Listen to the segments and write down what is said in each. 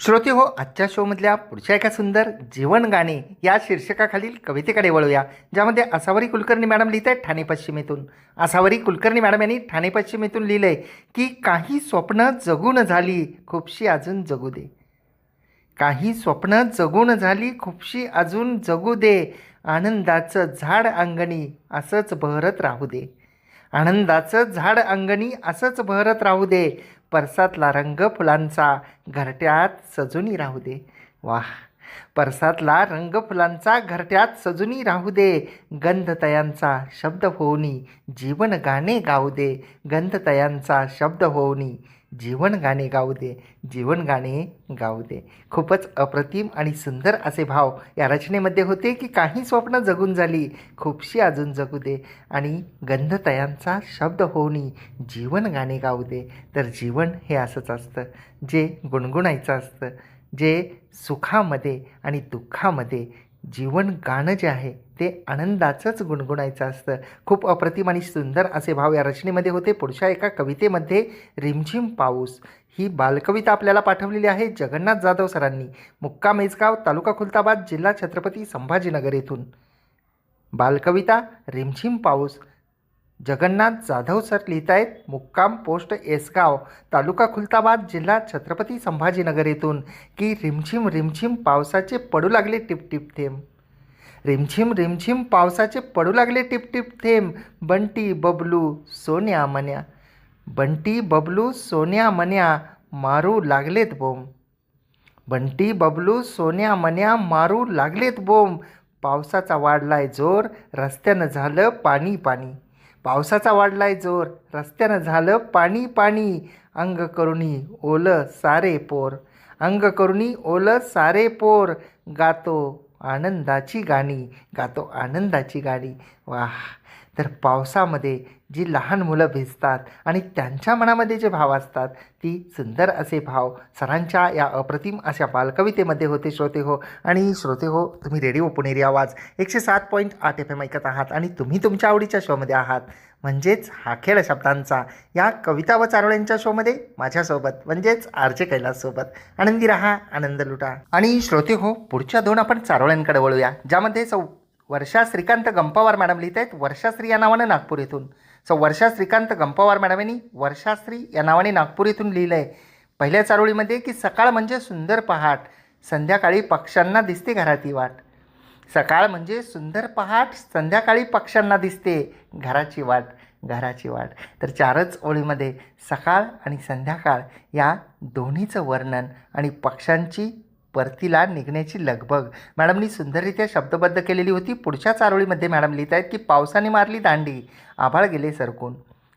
श्रोते हो आजच्या शोमधल्या पुढच्या एका सुंदर जीवन गाणे या शीर्षकाखालील कवितेकडे वळूया ज्यामध्ये आसावरी कुलकर्णी मॅडम लिहित आहेत ठाणे पश्चिमेतून. आसावरी कुलकर्णी मॅडम यांनी ठाणे पश्चिमेतून लिहिलं आहे की काही स्वप्न जगून झाली खूपशी अजून जगू दे. काही स्वप्न जगून झाली खूपशी अजून जगू दे. आनंदाचं झाड अंगणी असंच बहरत राहू दे. आनंदाचं झाड अंगणी असंच बहरत राहू दे. परसातला रंग फुलांचा घरट्यात सजूनी राहू दे. वाह! परसातला रंग फुलांचा घरट्यात सजूनी राहू दे. गंधतयांचा शब्द होऊनी जीवन गाणे गाऊ दे. गंधतयांचा शब्द होऊनी जीवन गाणे गाऊ दे जीवन गाणे गाऊ दे. खूपच अप्रतिम आणि सुंदर असे भाव या रचनेमध्ये होते की काही स्वप्न जगून झाली खूपशी अजून जगू दे. आणि गंधतयांचा शब्द होऊनी जीवन गाणे गाऊ दे. तर जीवन हे असंच असतं जे गुणगुणायचं असतं जे सुखामध्ये आणि दुःखामध्ये जीवन गाणं जे आहे ते आनंदाचंच गुणगुणायचं असतं. खूप अप्रतिम आणि सुंदर असे भाव या रचनेमध्ये होते. पुढच्या एका कवितेमध्ये रिमझिम पाऊस. ही बालकविता आपल्याला पाठवलेली आहे जगन्नाथ जाधव सरांनी. मुक्का मेजगाव तालुका खुलताबाद जिल्हा छत्रपती संभाजीनगर येथून. बालकविता रिमझिम पाऊस. जगन्नाथ जाधव सर लिहित आहेत मुक्काम पोस्ट एसगाव तालुका खुलताबाद जिल्हा छत्रपती संभाजीनगर येथून. की रिमझिम रिमझिम पावसाचे पडू लागले टिपटिप थेंब. रिमझिम रिमझिम पावसाचे पडू लागले टिपटिप थेंब. बंटी बबलू सोन्या मन्या. बंटी बबलू सोन्या मन्या मारू लागलेत बोंब. बंटी बबलू सोन्या मन्या मारू लागलेत बोंब. पावसाचा वाढलाय जोर रस्त्यानं झालं पाणी पाणी. पावसाचा वाढलाय जोर. रस्त्यानं झालं पाणी पाणी. अंग करुणी ओलं सारे पोर. अंग करुणी ओलं सारे पोर. गातो आनंदाची गाणी गातो आनंदाची गाणी. वाह. तर पावसामध्ये जी लहान मुलं भिजतात आणि त्यांच्या मनामध्ये जे भाव असतात ती सुंदर असे भाव सरांच्या या अप्रतिम अशा बालकवितेमध्ये होते श्रोते हो. आणि श्रोते हो तुम्ही रेडिओ पुणेरी आवाज एकशे सात पॉईंट आठ एफ एम ऐकत आहात आणि तुम्ही तुमच्या आवडीच्या शोमध्ये आहात. म्हणजेच हा खेळ शब्दांचा या कविता व चारोळ्यांच्या शोमध्ये माझ्यासोबत म्हणजेच आर जे कैलाससोबत. आनंदी राहा आनंद लुटा. आणि श्रोते हो पुढच्या दोन आपण चारोळ्यांकडे वळूया ज्यामध्ये सौ वर्षा श्रीकांत गंपावार मॅडम लिहित आहेत. वर्षाश्री या नावानं नागपूर येथून. सो वर्षा श्रीकांत गंपावार मॅडम यांनी वर्षाश्री या नावाने नागपूर येथून लिहिलं आहे पहिल्या चारोळीमध्ये की सकाळ म्हणजे सुंदर पहाट संध्याकाळी पक्ष्यांना दिसते घराची वाट. सकाळ म्हणजे सुंदर पहाट संध्याकाळी पक्ष्यांना दिसते घराची वाट घराची वाट. तर चारच ओळीमध्ये सकाळ आणि संध्याकाळ या दोन्हीचं वर्णन आणि पक्ष्यांची परतीला निघण्याची लगबग. मॅडमनी सुंदररित्या शब्दबद्ध केलेली होती. पुढच्या चारोळीमध्ये मॅडम लिहित आहेत की पावसाने मारली दांडी आभाळ गेले सरकून.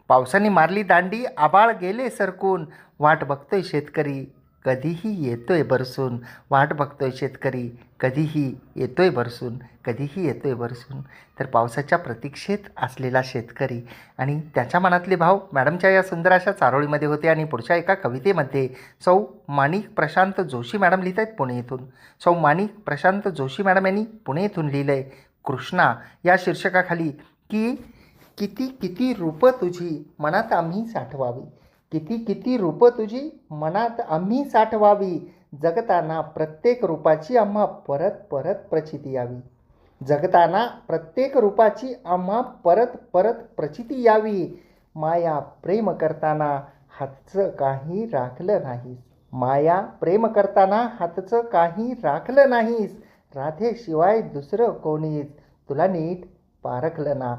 पावसाने मारली दांडी आभाळ गेले सरकून. वाट बघतोय शेतकरी. कधीही येतोय बरसून. वाट बघतोय शेतकरी कधीही येतोय बरसून कधीही येतोय बरसून. तर पावसाच्या प्रतीक्षेत असलेला शेतकरी आणि त्याच्या मनातले भाव मॅडमच्या या सुंदर अशा चारोळीमध्ये होते आणि पुढच्या एका कवितेमध्ये सौ माणिक प्रशांत जोशी मॅडम लिहित आहेत पुणे येथून सौ माणिक प्रशांत जोशी मॅडम यांनी पुणे येथून लिहिलं आहे कृष्णा या शीर्षकाखाली की किती किती रूपं तुझी मनात आम्ही साठवावी. किती किती रूपं तुझी मनात आम्ही साठवावी? जगताना प्रत्येक रूपाची आम्हा परत परत प्रचिती यावी. जगताना प्रत्येक रूपाची आम्हा परत परत प्रचिती यावी. माया प्रेम करताना हातचं काही राखलं नाहीस. माया प्रेम करताना हातचं काही राखलं नाहीस. राधेशिवाय दुसरं कोणीच तुला नीट पारखलं ना.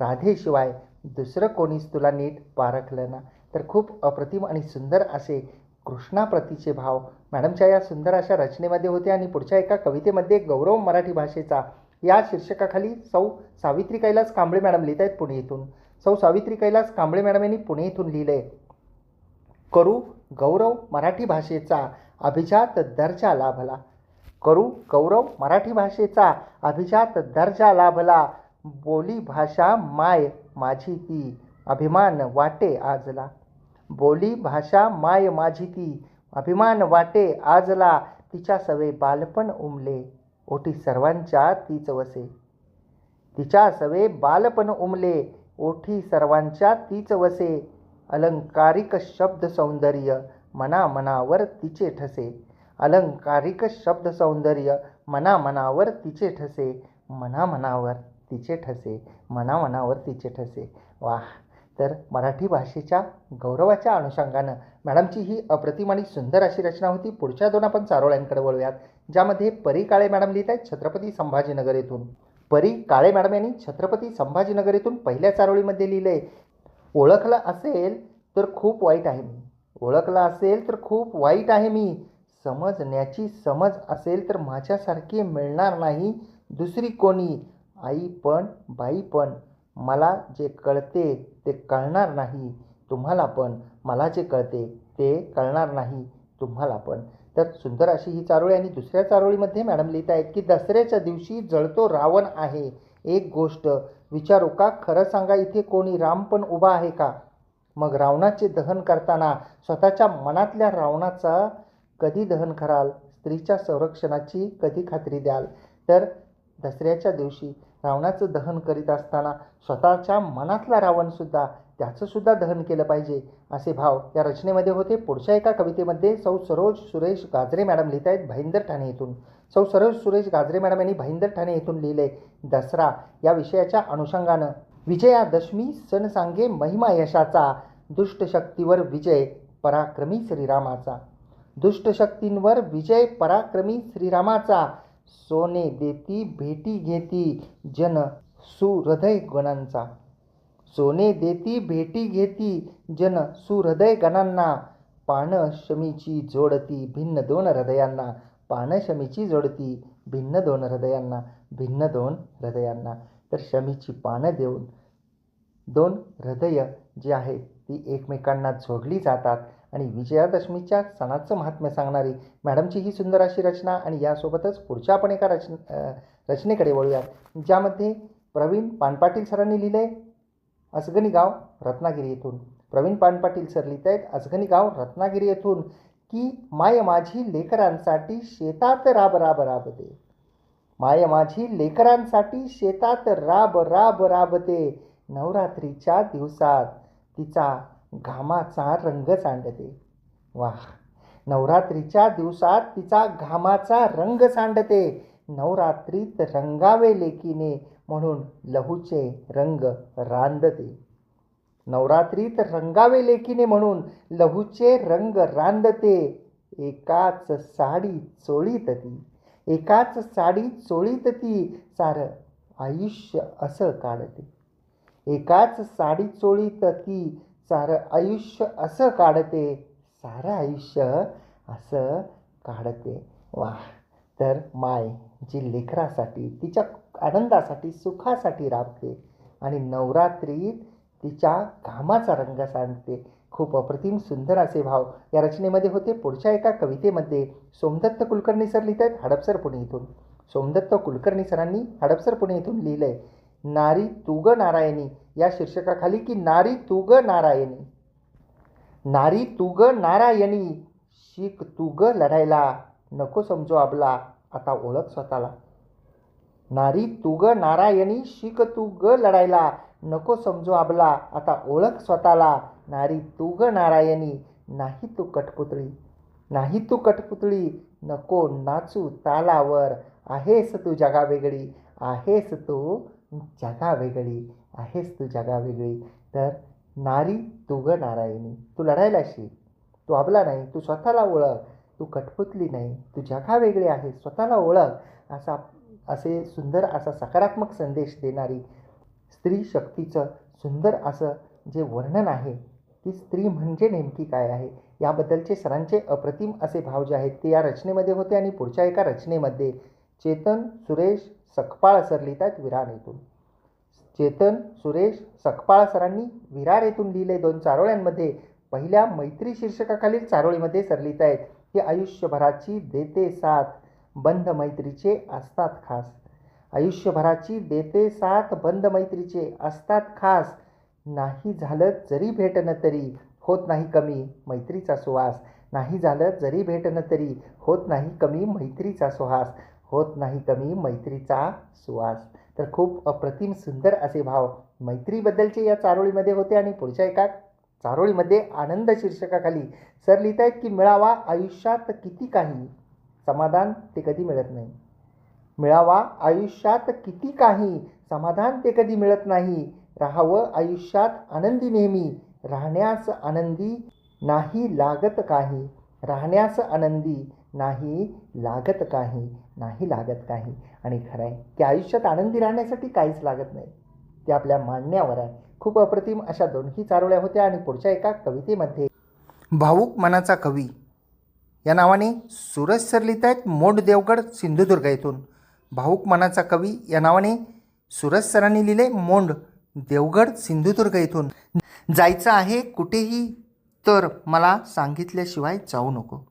राधेशिवाय दुसरं कोणीच तुला नीट पारखलं ना. तर खूप अप्रतिम आणि सुंदर असे कृष्णाप्रतीचे भाव मॅडमच्या या सुंदर अशा रचनेमध्ये होते आणि पुढच्या एका कवितेमध्ये गौरव मराठी भाषेचा या शीर्षकाखाली सौ सावित्री कैलास कांबळे मॅडम लिहित आहेत पुणे इथून. सौ सावित्री कैलास कांबळे मॅडम यांनी पुणे इथून लिहिलं. आहे करू गौरव मराठी भाषेचा अभिजात दर्जा लाभला. करू गौरव मराठी भाषेचा अभिजात दर्जा लाभला. बोली भाषा माय माझी ती अभिमान वाटे आजला. बोली भाषा माय माझी ती. अभिमान वाटे आजला तिच्या सवे बालपण उमले. ओटी सर्वांच्या तीच वसे. तिच्या सवे बालपण उमले. ओठी सर्वांच्या तीच वसे. अलंकारिक शब्द सौंदर्य मना मनावर तिचे ठसे. अलंकारिक शब्द सौंदर्य मना मनावर तिचे ठसे. मना मनावर तिचे ठसे. मना मनावर तिचे ठसे. वाह! तर मराठी भाषेच्या गौरवाच्या अनुषंगानं मॅडमची ही अप्रतिम आणि सुंदर अशी रचना होती. पुढच्या दोन आपण चारोळ्यांकडे वळूयात ज्यामध्ये परी काळे मॅडम लिहित आहेत छत्रपती संभाजीनगर येथून. परी काळे मॅडम यांनी छत्रपती संभाजीनगर येथून पहिल्या चारोळीमध्ये लिहिलंय ओळखलं असेल तर खूप वाईट आहे मी. ओळखलं असेल तर खूप वाईट आहे मी. समजण्याची समज असेल तर माझ्यासारखी मिळणार नाही दुसरी कोणी. आई पण बाई पण मला जे कळते ते कळणार नाही तुम्हाला पण. मला जे कळते ते कळणार नाही तुम्हाला पण. तर सुंदर अशी ही चारोळी आणि दुसऱ्या चारोळीमध्ये मॅडम लिहित आहेत की दसऱ्याच्या दिवशी जळतो रावण आहे. एक गोष्ट विचारू का? खरं सांगा इथे कोणी राम पण उभा आहे का? मग रावणाचे दहन करताना स्वतःच्या मनातल्या रावणाचा कधी दहन कराल? स्त्रीच्या संरक्षणाची कधी खात्री द्याल? तर दसऱ्याच्या दिवशी रावणाचं दहन करीत असताना स्वतःच्या मनातला रावणसुद्धा त्याचंसुद्धा दहन केलं पाहिजे असे भाव या रचनेमध्ये होते. पुढच्या एका कवितेमध्ये सौ सरोज सुरेश गाजरे मॅडम लिहित आहेत भाईंदर ठाणे येथून. सौ सरोज सुरेश गाजरे मॅडम यांनी भाईंदर ठाणे येथून लिहिले दसरा या विषयाच्या अनुषंगानं. विजयादशमी सण सांगे महिमा यशाचा दुष्टशक्तीवर विजय पराक्रमी श्रीरामाचा. दुष्टशक्तींवर विजय पराक्रमी श्रीरामाचा सोने देती भेटी घेती जन सुहृदय गणांचा. सोने देती भेटी घेती जन सुहृदय गणांना. पानशमीची जोडती भिन्न दोन हृदयांना. पानशमीची जोडती भिन्न दोन हृदयांना. भिन्न दोन हृदयांना. तर शमीची पानं देऊन दोन हृदय जी आहेत ती एकमेकांना जोडली जातात. आणि विजयादशमीच्या सणाचं महात्म्य सांगणारी मॅडमची ही सुंदर अशी रचना आणि यासोबतच पुढच्या आपण एका रच रचनेकडे वळूयात. ज्यामध्ये प्रवीण पानपाटील सरांनी लिहिलं आहे असगणी गाव रत्नागिरी येथून. प्रवीण पानपाटील सर लिहित आहेत असगणी गाव रत्नागिरी येथून की माय माझी लेकरांसाठी शेतात राब राब राबते माय माझी लेकरांसाठी शेतात राब राब राबते नवरात्रीच्या दिवसात. तिचा घामाचा रंग सांडते. वा. नवरात्रीच्या दिवसात तिचा घामाचा रंग सांडते. नवरात्रीत रंगावे लेकीने म्हणून लहूचे रंग रांदते. नवरात्रीत रंगावे लेकीने म्हणून लहूचे रंग रांदते. एकाच साडी चोळीत ती. एकाच साडी चोळीत ती. सारं आयुष्य असं काढते. एकाच साडी चोळीत ती. सारं आयुष्य असं काढते सारं आयुष्य असं काढते. वा तर माय जी लेकरासाठी तिच्या आनंदासाठी सुखासाठी राबते आणि नवरात्रीत तिच्या कामाचा रंग सांगते खूप अप्रतिम सुंदर असे भाव या रचनेमध्ये होते. पुढच्या एका कवितेमध्ये सोमदत्त कुलकर्णी सर लिहित आहेत हडपसर पुणे इथून. सोमदत्त कुलकर्णी सरांनी हडपसर पुणे इथून लिहिलं आहे नारी तुग नारायणी या शीर्षकाखाली की नारी तुग नारायणी. नारी तुग नारायणी शिक तुग लढायला. नको समजो आपला आता ओळख स्वतःला. नारी तुग नारायणी शिक तुग लढायला. नको समजू आपला आता ओळख स्वतःला. नारी तुग नारायणी नाही तू कठपुतळी. नाही तू कठपुतळी नको नाचू तालावर. आहेस तू जगा वेगळी आहेस तू जगा वेगळी आहेस तू जगा वेगळी. तर नारी तुग नारायणी. तू लढायला शिक. तू आबला नाही तू स्वतःला ओळख. तू कठपुतली नाही तू जगा वेगळी आहे स्वतःला ओळख. असा असे सुंदर असा सकारात्मक संदेश देणारी स्त्री शक्तीचं सुंदर असं जे वर्णन आहे की स्त्री म्हणजे नेमकी काय आहे? याबद्दलचे सरांचे अप्रतिम असे भाव जे आहेत ते या रचनेमध्ये होते आणि पुढच्या एका रचनेमध्ये चेतन सुरेश सकपाळ सर लिहितात आहेत विरार येथून. चेतन सुरेश सकपाळ सरांनी विरार येथून लिहिले दोन चारोळ्यांमध्ये पहिल्या मैत्री शीर्षकाखालील चारोळीमध्ये सरलीत आहेत. की आयुष्यभराची देते साथ बंध मैत्रीचे असतात खास. आयुष्यभराची देते साथ बंध मैत्रीचे असतात खास. नाही झालं जरी भेटणं तरी होत नाही कमी मैत्रीचा सुवास नाही झालं जरी भेटणं तरी होत नाही कमी मैत्रीचा सुहास. होत नाही कमी मैत्रीचा सुवास तर खूप अप्रतिम सुंदर असे भाव मैत्रीबद्दलचे या चारोळीमध्ये होते आणि पुढच्या एका चारोळीमध्ये आनंद शीर्षकाखाली सर लिहित आहेत की मिळावा आयुष्यात किती काही? समाधान ते कधी मिळत नाही. मिळावा आयुष्यात किती काही? समाधान ते कधी मिळत नाही. राहावं आयुष्यात आनंदी नेहमी. राहण्यास आनंदी नाही लागत काही. राहण्यास आनंदी नाही लागत काही नाही लागत काही. आणि खरं आहे की आयुष्यात आनंदी राहण्यासाठी काहीच लागत नाही. ते आपल्या मांडण्यावर आहे. खूप अप्रतिम अशा दोन्ही चारोळ्या होत्या आणि पुढच्या एका कवितेमध्ये भाऊक मनाचा कवी. या नावाने सूरज सर लिहित आहेत मोंड देवगड सिंधुदुर्ग येथून. भाऊक मनाचा कवी. या नावाने सूरज सरांनी लिहिले मोंड देवगड सिंधुदुर्ग येथून. जायचं आहे कुठेही तर मला सांगितल्याशिवाय जाऊ नको.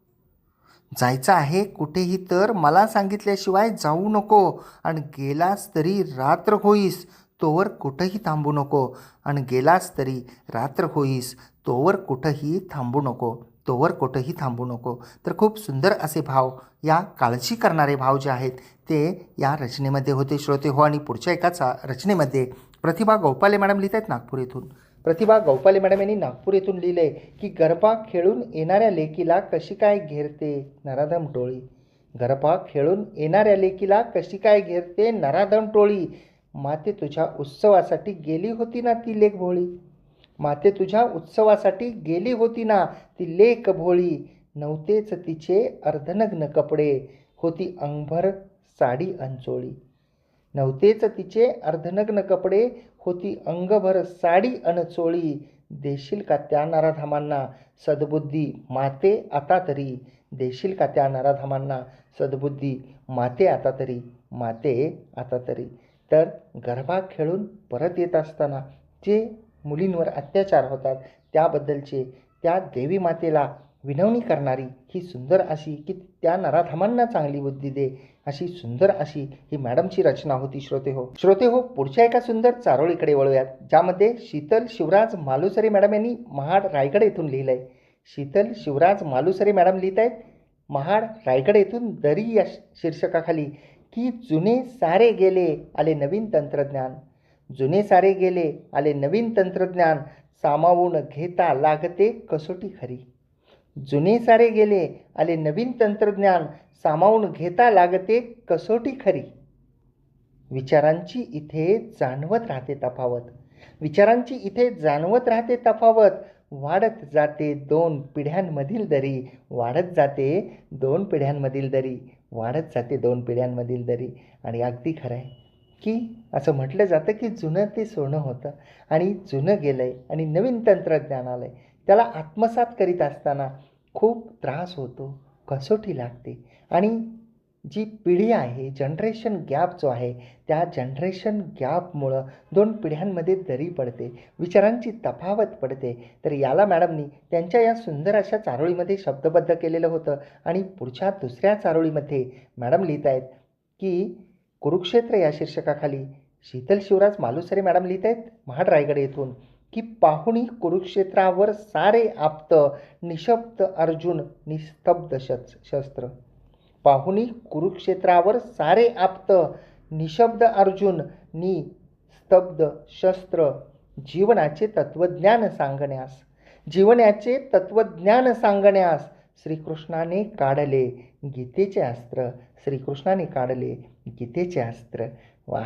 जायचं आहे कुठेही तर. मला सांगितल्याशिवाय जाऊ नको आणि गेलास तरी रात्र होईस तोवर कुठंही थांबू नको. आणि गेलास तरी रात्र होईस तोवर कुठंही थांबू नको तोवर कुठंही थांबू नको. तर खूप सुंदर असे भाव या काळजी करणारे भाव जे आहेत ते या रचनेमध्ये होते. श्रोते हो आणि पुढच्या एकाचा रचनेमध्ये प्रतिभा गोपाले मॅडम लिहित आहेत नागपूर येथून. प्रतिभा गौपाले मॅडम यांनी नागपूर येथून लिहिले की गरबा खेळून येणाऱ्या लेकीला कशी काय घेरते नराधम टोळी? गरबा खेळून येणाऱ्या लेकीला कशी काय घेरते नराधम टोळी? माते तुझ्या उत्सवासाठी गेली होती ना ती लेक भोळी? माते तुझ्या उत्सवासाठी गेली होती ना ती लेक भोळी? नव्हतेच तिचे अर्धनग्न कपडे होती अंगभर साडी अंचोळी. नव्हतेच तिचे अर्धनग्न कपडे होती अंगभर साडी अनचोळी देशील का त्या नराधामांना? सद्बुद्धी माते आता तरी. देशील का त्या नराधामांना? सद्बुद्धी माते आता तरी. माते आता तरी. तर गरबा खेळून परत येत असताना जे मुलींवर अत्याचार होतात त्याबद्दलचे त्या देवी मातेला विनवणी करणारी ही सुंदर अशी की त्या नराधामांना चांगली बुद्धी दे. अशी सुंदर अशी ही मॅडमची रचना होती श्रोते हो. श्रोते हो पुढच्या एका सुंदर चारोळीकडे वळूयात ज्यामध्ये शीतल शिवराज मालुसरे मॅडम यांनी महाड रायगड येथून लिहिलं आहे शीतल शिवराज मालुसरे मॅडम लिहित आहेत महाड रायगड येथून दरी या शीर्षकाखाली की जुने सारे गेले आले नवीन तंत्रज्ञान. जुने सारे गेले आले नवीन तंत्रज्ञान सामावून घेता लागते कसोटी खरी. जुने सारे गेले आले नवीन तंत्रज्ञान सामावून घेता लागते कसोटी खरी. विचारांची इथे जाणवत राहते तफावत. विचारांची इथे जाणवत राहते तफावत. वाढत जाते दोन पिढ्यांमधील दरी. वाढत जाते दोन पिढ्यांमधील दरी. वाढत जाते दोन पिढ्यांमधील दरी. आणि अगदी खरं आहे की असं म्हटलं जातं की जुनं ते सोनं होतं. आणि जुनं गेलं आहे आणि नवीन तंत्रज्ञान आलं आहे त्याला आत्मसात करीत असताना खूप त्रास होतो कसोटी लागते. आणि जी पिढी आहे जनरेशन गॅप जो आहे त्या जनरेशन गॅपमुळं दोन पिढ्यांमध्ये दरी पडते विचारांची तफावत पडते. तर याला मॅडमनी त्यांच्या या सुंदर अशा चारोळीमध्ये शब्दबद्ध केलेलं होतं. आणि पुढच्या दुसऱ्या चारोळीमध्ये मॅडम लिहित आहेत की कुरुक्षेत्र या शीर्षकाखाली शीतल शिवराज मालुसरे मॅडम लिहित आहेत महाड रायगड येथून. की पाहुणी कुरुक्षेत्रावर सारे आप्त निशब्द अर्जुन निस्तब्ध शस् शस्त्र. पाहुणी कुरुक्षेत्रावर सारे आप्त निशब्द अर्जुन निस्तब्ध शस्त्र. जीवनाचे तत्वज्ञान सांगण्यास जीवनाचे तत्वज्ञान सांगण्यास श्रीकृष्णाने काढले गीतेचे अस्त्र. श्रीकृष्णाने काढले गीतेचे अस्त्र. वाह!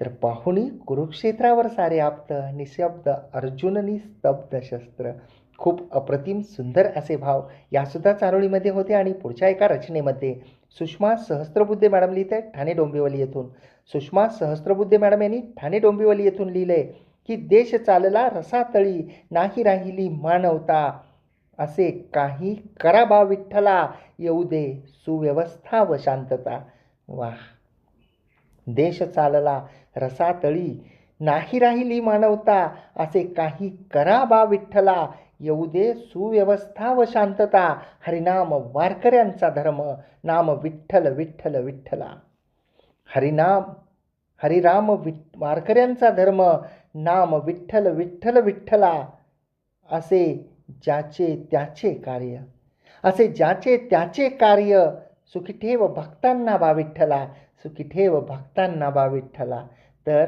तर पाहुणी कुरुक्षेत्रावर सारे आप्त निशब्द अर्जुननी स्तब्ध शस्त्र. खूप अप्रतिम सुंदर असे भाव यासुद्धा चारोळीमध्ये होते आणि पुढच्या एका रचनेमध्ये सुषमा सहस्त्रबुद्धे मॅडम लिहित आहे ठाणे डोंबिवली येथून. सुषमा सहस्त्रबुद्धे मॅडम यांनी ठाणे डोंबिवली येथून लिहिलं आहे की देश चालला रसातळी नाही राहिली मानवता. असे काही करा बा विठ्ठला. येऊ दे सुव्यवस्था व शांतता. वाह! देश चालला रसातळी नाही राहिली मानवता असे काही करा बा विठ्ठला येऊ दे सुव्यवस्था व शांतता हरिनाम वारकऱ्यांचा धर्म नाम विठ्ठल विठ्ठल विठ्ठला. हरिनाम हरिराम विठ वारकऱ्यांचा धर्म नाम विठ्ठल विठ्ठल विठ्ठला असे ज्याचे त्याचे कार्य असे ज्याचे त्याचे कार्य सुखी ठेव भक्तांना बा विठ्ठला सुखी ठेव भक्तांना बा विठ्ठला तर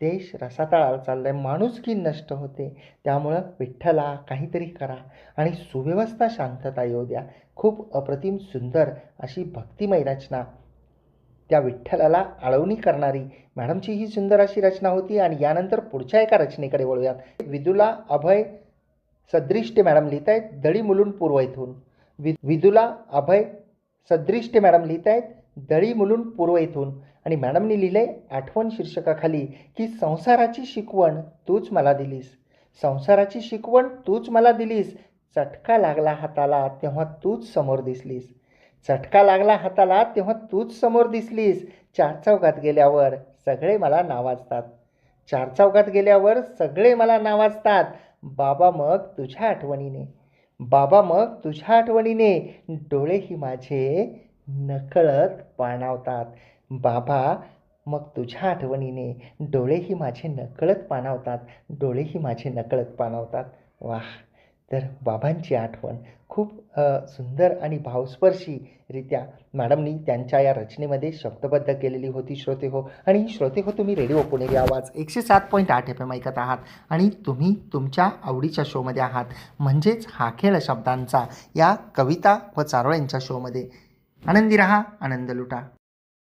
देश रसातळाला चाललाय माणुसकी नष्ट होते. त्यामुळं विठ्ठला काहीतरी करा आणि सुव्यवस्था शांतता येऊ द्या. खूप अप्रतिम सुंदर अशी भक्तिमय रचना. त्या विठ्ठलाला आळवणी करणारी मॅडमची ही सुंदर अशी रचना होती आणि यानंतर पुढच्या एका रचनेकडे वळूयात. विदुला अभय सदृष्टे मॅडम लिहित आहेत दळी मुलून पूर्व इथून. विदुला अभय सदृष्ट मॅडम लिहित आहेत दळी मुलून पूर्व इथून. आणि मॅडमनी लिहिलंय आठवण शीर्षकाखाली की संसाराची शिकवण तूच मला दिलीस. संसाराची शिकवण तूच मला दिलीस. चटका लागला हाताला तेव्हा तूच समोर दिसलीस. चटका लागला हाताला तेव्हा तूच समोर दिसलीस. चार चौकात गेल्यावर सगळे मला नावाजतात. चार चौकात गेल्यावर सगळे मला नावाजतात. बाबा मग तुझ्या आठवणीने. बाबा मग तुझ्या आठवणीने डोळेही माझे नकळत पाणावतात. बाबा मग तुझ्या आठवणीने डोळेही माझे नकळत पाणावतात. डोळेही माझे नकळत पाणावतात. वाह! तर बाबांची आठवण खूप सुंदर आणि भावस्पर्शीरित्या मॅडमनी त्यांच्या या रचनेमध्ये शब्दबद्ध केलेली होती श्रोते हो. आणि श्रोते हो तुम्ही रेडिओ पुणेरी आवाज एकशे सात पॉईंट आठ एफ एम ऐकत आहात आणि तुम्ही तुमच्या आवडीच्या शोमध्ये आहात. म्हणजेच हा खेळ शब्दांचा या कविता व चारोळ्यांच्या शोमध्ये. आनंदी रहा आनंद लुटा.